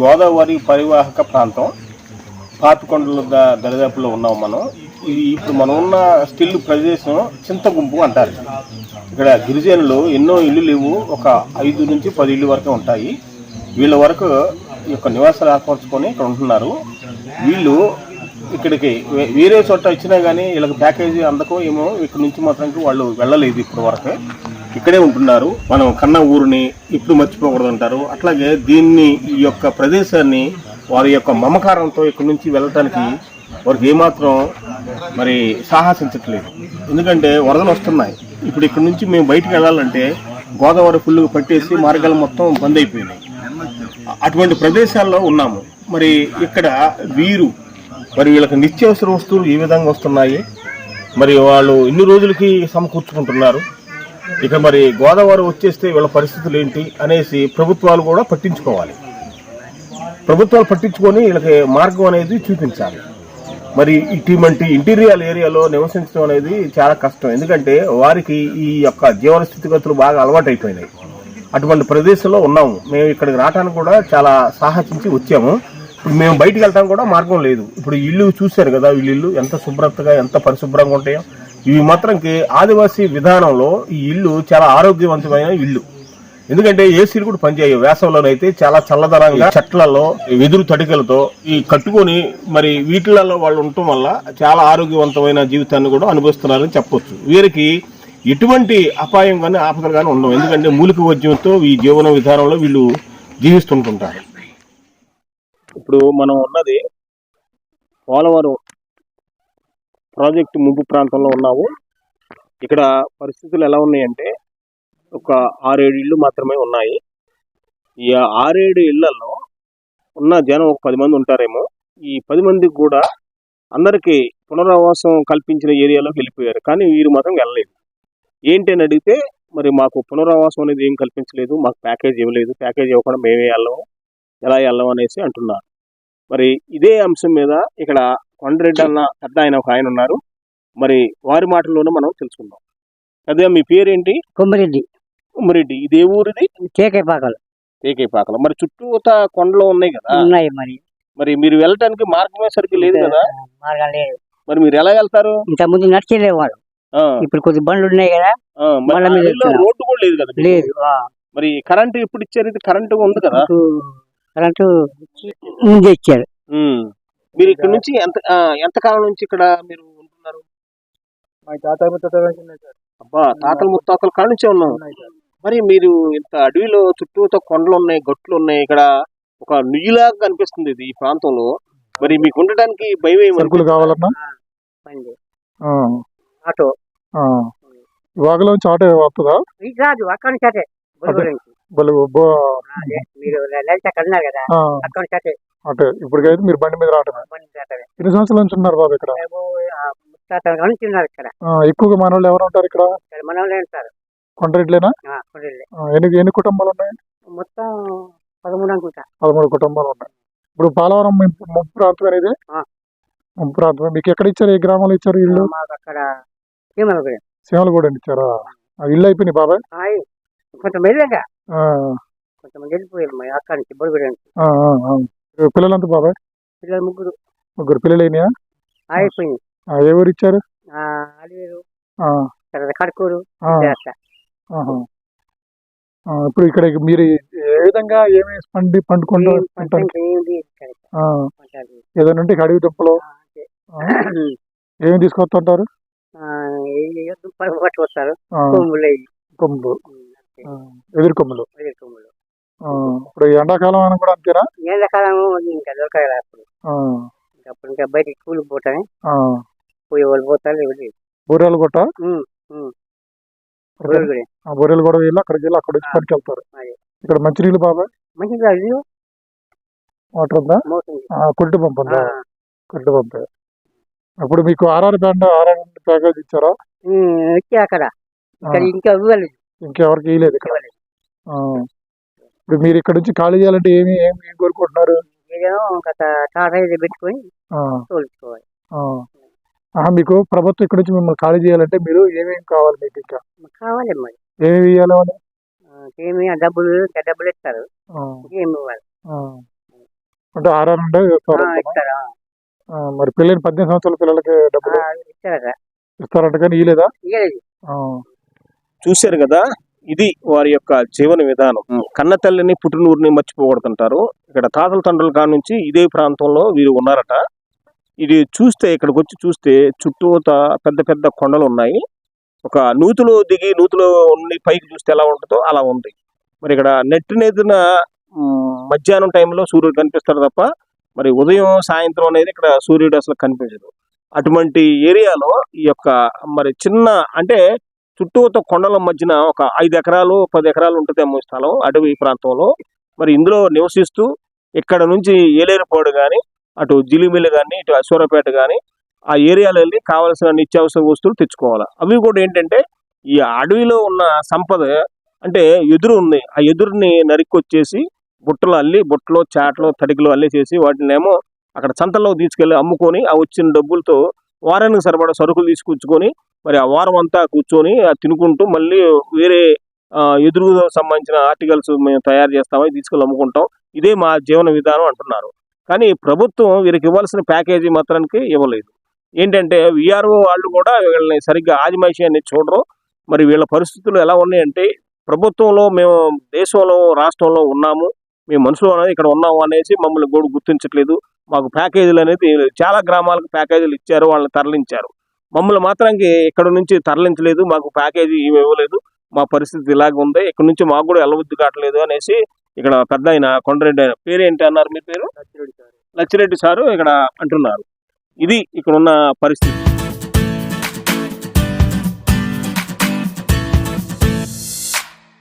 గోదావరి పరివాహక ప్రాంతం పాపికొండల దరిదాపులో ఉన్నాం మనం. ఇది ఇప్పుడు మనం ఉన్న స్టిల్ ప్రదేశం చింతగుంపు అంటారు. ఇక్కడ గిరిజనులు ఎన్నో ఇల్లు లేవు. ఒక ఐదు నుంచి పది ఇల్లు వరకు ఉంటాయి. వీళ్ళ వరకు ఈ యొక్క నివాసాలు ఏర్పరచుకొని ఇక్కడ ఉంటున్నారు. వీళ్ళు ఇక్కడికి వేరే చోట వచ్చినా కానీ వీళ్ళకి ప్యాకేజీ అందకో ఏమో ఇక్కడ నుంచి మాత్రం వాళ్ళు వెళ్ళలేదు ఇప్పటి వరకు. ఇక్కడే ఉంటున్నారు. మనం కన్న ఊరిని ఇప్పుడు మర్చిపోకూడదు అంటారు. అట్లాగే దీన్ని ఈ యొక్క ప్రదేశాన్ని వారి యొక్క మమకారంతో ఇక్కడి నుంచి వెళ్ళటానికి వారికి ఏమాత్రం మరి సాహసించట్లేదు. ఎందుకంటే వరదలు వస్తున్నాయి. ఇప్పుడు ఇక్కడ నుంచి మేము బయటికి వెళ్ళాలంటే గోదావరి ఫుల్గా పట్టేసి మార్గాలు మొత్తం బంద్ అయిపోయినాయి. అటువంటి ప్రదేశాల్లో ఉన్నాము. మరి ఇక్కడ వీరు మరి వీళ్ళకి నిత్యావసర వస్తువులు ఏ విధంగా వస్తున్నాయి? మరి వాళ్ళు ఎన్ని రోజులకి సమకూర్చుకుంటున్నారు? ఇక మరి గోదావరి వచ్చేస్తే వీళ్ళ పరిస్థితులు ఏంటి అనేసి ప్రభుత్వాలు కూడా పట్టించుకోవాలి. ప్రభుత్వాలు పట్టించుకొని వీళ్ళకి మార్గం అనేది చూపించాలి. మరి ఇటువంటి ఇంటీరియర్ ఏరియాలో నివసించడం అనేది చాలా కష్టం. ఎందుకంటే వారికి ఈ యొక్క జీవన స్థితిగతులు బాగా అలవాటైపోయినాయి. అటువంటి ప్రదేశంలో ఉన్నాము. మేము ఇక్కడికి రావడానికి కూడా చాలా సాహసించి వచ్చాము. ఇప్పుడు మేము బయటికి వెళ్తాం కూడా మార్గం లేదు. ఇప్పుడు ఇల్లు చూశారు కదా వీళ్ళ ఇల్లు ఎంత శుభ్రతగా ఎంత పరిశుభ్రంగా ఉంటాయో. ఇవి మాత్రంకి ఆదివాసీ విధానంలో ఈ ఇల్లు చాలా ఆరోగ్యవంతమైన ఇల్లు. ఎందుకంటే ఏసీలు కూడా పనిచేయ వేసవిలోనైతే చాలా చల్లదనంగా చెట్లలో వెదురు తడికలతో ఈ కట్టుకొని మరి వీటిలలో వాళ్ళు ఉండటం వల్ల చాలా ఆరోగ్యవంతమైన జీవితాన్ని కూడా అనుభవిస్తున్నారని చెప్పొచ్చు. వీరికి ఎటువంటి అపాయం కానీ ఆపదలు కానీ ఉండవు. ఎందుకంటే మూలిక వైద్యంతో ఈ జీవన విధానంలో వీళ్ళు జీవిస్తుంటుంటారు. ఇప్పుడు మనం ఉన్నది పోలవరం. ప్రాజెక్టు ముంపు ప్రాంతంలో ఉన్నాము ఇక్కడ పరిస్థితులు ఎలా ఉన్నాయంటే ఒక ఆరేడు ఇళ్ళు మాత్రమే ఉన్నాయి. ఈ ఆరేడు ఇళ్ళలో ఉన్న జనం ఒక పది మంది ఉంటారేమో. ఈ పది మందికి కూడా అందరికీ పునరావాసం కల్పించిన ఏరియాలోకి వెళ్ళిపోయారు. కానీ వీరు మాత్రం వెళ్ళలేదు. ఏంటి అని అడిగితే మరి మాకు పునరావాసం అనేది ఏం కల్పించలేదు మాకు ప్యాకేజ్ ఇవ్వలేదు. ప్యాకేజ్ ఇవ్వకుండా మేమే వెళ్ళము ఎలా వెళ్ళం అనేసి అంటున్నారు. మరి ఇదే అంశం మీద ఇక్కడ కొండరెడ్డి అన్న పెద్ద ఆయన ఒక ఆయన ఉన్నారు. మరి వారి మాటల్లోనే మనం తెలుసుకుందాం. అదే మీ పేరేంటి? కొమ్మిరెడ్డి. ఉమ్మరెడ్డి ఇది ఏ ఊరిది? కేకే పాకలు ఏకైపాకల మరి చుట్టూత కొండలు ఉన్నాయి కదా? ఉన్నాయి మరి. మరి మీరు వెళ్ళటానికి మార్గమే సరిగ్గా లేదు కదా? మార్గం లేదు. మరి మీరు ఎలా వెళ్తారు? ఇంత ముందు నడిచేవాడు ఇప్పుడు కొద్ది బండ్లు ఉన్నాయి కదా. రోడ్డు కూడా లేదు కదా. లేదు మరి కరెంట్ ఎప్పుడు ఇచ్చారు? ఇది కరెంట్ ఉంది కదా? ఇప్పుడు కరెంటు ముందే ఇచ్చారు. మీరు ఇక్కడ నుంచి ఎంత ఎంత కాలం నుంచి ఇక్కడ మీరు ఉంటున్నారు? మా తాత అబ్బా తాతలు ముత్తాతల కాడ నుంచే ఉన్నాం మరి మీరు ఇంత అడవిలో చుట్టూతో కొండలు ఉన్నాయి గట్లు ఉన్నాయి ఇక్కడ ఒక నుయ్యిలాగా కనిపిస్తుంది ఇది ఈ ప్రాంతంలో. మరి మీకు ఉండడానికి భయం ఏమి కావాలన్నా? ఆ, ఆటో. ఆ. వాగులోంచి ఆటో వస్తుందా? రాదు అక్కడి నుంచి అటే మీరు లలిత అక్కడ ఉన్నారు కదా ఆ, అక్కడి నుంచి అటే ఇప్పటికైతే మీరు బండి మీద రావటమే. ఎన్ని సంవత్సరాల నుంచి ఉన్నారు బాబు ఇక్కడ? ముత్తాతల నుంచి ఉన్నారు ఎక్కువగా మన వాళ్ళు ఎవరు ఉంటారు ఇక్కడ? మనం సార్ కొండరెడ్లేనా ఎన్ని ఎన్ని కుటుంబాలు ఉన్నాయి? మొత్తం పదమూడు అనుకుంటా. పదమూడు కుటుంబాలు ఉన్నాయి. ఇప్పుడు పోలవరం ముంపు ప్రాంతం అనేది. ముంపు ప్రాంతం మీకు ఎక్కడ ఇచ్చారు? ఏ గ్రామంలో ఇచ్చారు ఇల్లు? అక్కడ చీమల గుడి సీమలు కూడా ఇచ్చారా ఇల్లు అయిపోయినాయి బాబాయ్? కొంచెం ఆ, కొంతమంది వెళ్ళిపోయారు మరి అక్కడి నుంచి ఆ. పిల్లలంతా బాబాయ్? పిల్లలు ముగ్గురు. ముగ్గురు పిల్లలు అయినాయా? అయిపోయింది ఏ ఊరు ఇచ్చారు? అలివేరు ఆ, తర్వాత కడకూరు. ఇప్పుడు ఇక్కడ మీరు ఏ విధంగా ఏమి పండి లేదు. ఏదైనా ఉంటే అడవి దుంపలు? ఏమి తీసుకొస్తుంటారు? దుంపలు పట్టు వస్తారు ఆ, కొమ్ములు అయ్యి. కొమ్ములు. ఉమ్, అంతే. ఆ, ఎదురు కొమ్ములు. అదే కొమ్ములు. ఆ, ఇప్పుడు ఎండాకాలం అని కూడా అంతేనా? ఎండాకాలం ఇంకా దొరకదు అప్పుడు. అప్పుడు ఇంకా బయటికి కూలికి పోతానే ఆ. పోయే వాళ్ళు పోతారు బొరుగుడే. ఆ బొర్రెలు కూడా వెళ్ళి అక్కడికి వెళ్ళి అక్కడ వచ్చి. పట్టుకెళ్తారు. అదే. ఇక్కడ మంచినీళ్ళు బాబాయ్ మంచి రాజు వాటర్ ఉందా? కొట్టు పంపు ఉందా? పంపే. అప్పుడు మీకు ఆర్ఆర్ బ్యాండ్ ఆర్ఆర్ ప్యాకేజ్ ఇచ్చారా? వచ్చి అక్కడ. ఇంకా ఇవ్వలేదు. ఇంకెవరికి ఇవ్వలేదు ఇక్కడ. ఇవ్వలేదు. ఇప్పుడు మీరు ఇక్కడ నుంచి ఖాళీ చేయాలంటే ఏమి ఏమి ఏం కోరుకుంటున్నారు? పెట్టుకొని మీకు ప్రభుత్వం ఇక్కడ నుంచి మిమ్మల్ని ఖాళీ చేయాలంటే మీరు ఏమేమి కావాలి మీకు ఇంకా? కావాలి మరి. ఏమి ఇవ్వాలి ఏమి డబ్బులు డబ్బులు ఇస్తారు. ఏమి ఇవ్వాలి. అంటే ఆర్ఆర్ ఆ, మరి పెళ్ళైన పద్దెనిమిది సంవత్సరాల పిల్లలకి డబ్బులు ఇస్తారట. కానీ ఇయ్యలేదు? చూశారు కదా ఇది వారి యొక్క జీవన విధానం. కన్న తల్లిని పుట్టినూరిని మర్చిపోకూడదంటారు ఇక్కడ తాతల తండ్రుల కాడ నుంచి ఇదే ప్రాంతంలో వీరు ఉన్నారట. ఇది చూస్తే ఇక్కడికి వచ్చి చూస్తే చుట్టూత పెద్ద పెద్ద కొండలు ఉన్నాయి. ఒక నూతులో దిగి నూతులో ఉండి పైకి చూస్తే ఎలా ఉంటుందో అలా ఉంది. మరి ఇక్కడ నెట్టినెదిన మధ్యాహ్నం టైంలో సూర్యుడు కనిపిస్తాడు తప్ప మరి ఉదయం సాయంత్రం అనేది ఇక్కడ సూర్యుడు అసలు కనిపించదు. అటువంటి ఏరియాలో ఈ యొక్క మరి చిన్న అంటే చుట్టూతో కొండల మధ్యన ఒక ఐదు ఎకరాలు పది ఎకరాలు ఉంటుందేమో స్థలం అటవీ ప్రాంతంలో. మరి ఇందులో నివసిస్తూ ఇక్కడ నుంచి ఏలేరుపాడు కానీ అటు జిలిమిల్లి కానీ ఇటు అశ్వరపేట కానీ ఆ ఏరియాలో వెళ్ళి కావాల్సిన నిత్యావసర వస్తువులు తెచ్చుకోవాలి. అవి కూడా ఏంటంటే ఈ అడవిలో ఉన్న సంపద అంటే ఎదురు ఉంది. ఆ ఎదురుని నరికొచ్చేసి బుట్టలు అల్లి బుట్టలో చాట్లో తడికలు అల్లేసేసి వాటిని ఏమో అక్కడ సంతలో తీసుకెళ్ళి అమ్ముకొని ఆ వచ్చిన డబ్బులతో వారానికి సరిపడా సరుకులు తీసుకొచ్చుకొని మరి ఆ వారం అంతా కూర్చొని తినుకుంటూ మళ్ళీ వేరే ఆ, ఎదురు సంబంధించిన ఆర్టికల్స్ మేము తయారు చేస్తామని తీసుకెళ్ళి అమ్ముకుంటాం. ఇదే మా జీవన విధానం అంటున్నారు. కానీ ప్రభుత్వం వీరికి ఇవ్వాల్సిన ప్యాకేజీ మాత్రానికి ఇవ్వలేదు. ఏంటంటే విఆర్ఓ వాళ్ళు కూడా వీళ్ళని సరిగ్గా ఆదిమాయిషి అనేది చూడరు. మరి వీళ్ళ పరిస్థితులు ఎలా ఉన్నాయంటే ప్రభుత్వంలో మేము దేశంలో రాష్ట్రంలో ఉన్నాము. మేము మనుషులు ఇక్కడ ఉన్నాము అనేసి మమ్మల్ని కూడా గుర్తించట్లేదు. మాకు ప్యాకేజీలు అనేది చాలా గ్రామాలకు ప్యాకేజీలు ఇచ్చారు వాళ్ళని తరలించారు. మమ్మల్ని మాత్రానికి ఇక్కడ నుంచి తరలించలేదు మాకు ప్యాకేజీ ఏమి ఇవ్వలేదు. మా పరిస్థితి ఇలాగ ఉంది. ఇక్కడ నుంచి మాకు కూడా వెళ్ళబుద్ధి కావట్లేదు అనేసి ఇక్కడ పెద్ద ఆయన కొండరెడ్డి ఆయన పేరు ఏంటి అన్నారు మీ పేరు? లచ్చిరెడ్డి సారు. ఇక్కడ అంటున్నారు. ఇది ఇక్కడ ఉన్న పరిస్థితి.